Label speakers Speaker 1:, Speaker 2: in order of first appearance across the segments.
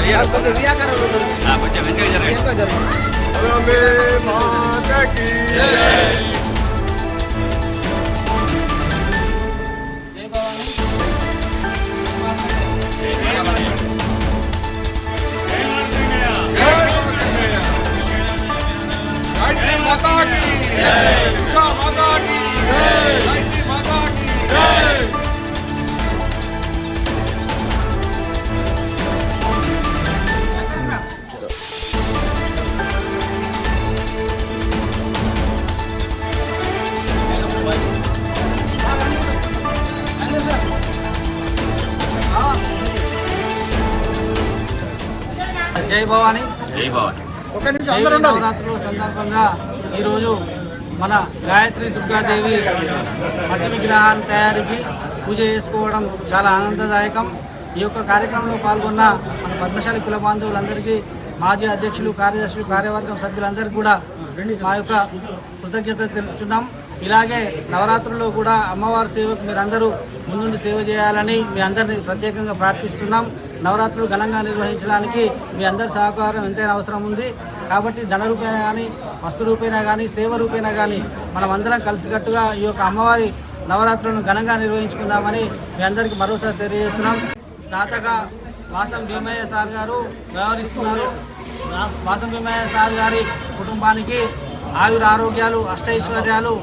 Speaker 1: ఇయ్యరు.
Speaker 2: కొంచెం వ్యాకారంలో ఉండదు.
Speaker 1: ఆ, కొంచెం వెనక జరగండి
Speaker 2: ఎంత జరుగుతుంది
Speaker 3: జై భవాని.
Speaker 1: జై భవాని.
Speaker 3: నవరాత్రుల సందర్భంగా ఈరోజు మన గాయత్రి దుర్గాదేవి మట్టి విగ్రహాన్ని తయారీకి పూజ చేసుకోవడం చాలా ఆనందదాయకం. ఈ యొక్క కార్యక్రమంలో పాల్గొన్న మన పద్మశాలి కుల బాంధవులందరికీ మాజీ అధ్యక్షులు కార్యదర్శులు కార్యవర్గం సభ్యులందరికీ కూడా మా యొక్క కృతజ్ఞత తెలుపుతున్నాం ఇలాగే నవరాత్రుల్లో కూడా అమ్మవారి సేవకు మీరందరూ ముందుండి సేవ చేయాలని మీ అందరిని ప్రత్యేకంగా ప్రార్థిస్తున్నాం. నవరాత్రులు ఘనంగా నిర్వహించడానికి మీ అందరి సహకారం ఎంతైనా అవసరం ఉంది. కాబట్టి ధన రూపేణ కానీ వస్తు రూపేణ కానీ సేవ రూపేణ కానీ మనం అందరం కలిసికట్టుగా ఈ యొక్క అమ్మవారి నవరాత్రులను ఘనంగా నిర్వహించుకుందామని మీ అందరికీ మరోసారి తెలియజేస్తున్నాం. తాతగా వాసం భీమయ్య సార్ గారు వ్యవహరిస్తున్నారు. వాసం భీమయ్య సార్ గారి కుటుంబానికి ఆయుర ఆరోగ్యాలు అష్టైశ్వర్యాలు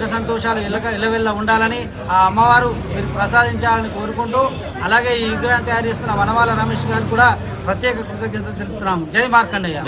Speaker 3: సుఖ సంతోషాలు ఇళ్ళక ఇళ్ళవెళ్ళ ఉండాలని ఆ అమ్మవారు మీరు ప్రసాదించాలని కోరుకుంటూ అలాగే ఈ విగ్రహం తయారు చేస్తున్న వనవాల రమేష్ గారు కూడా ప్రత్యేక కృతజ్ఞతలు తెలుపుతున్నాము. జై మార్కండయ్య.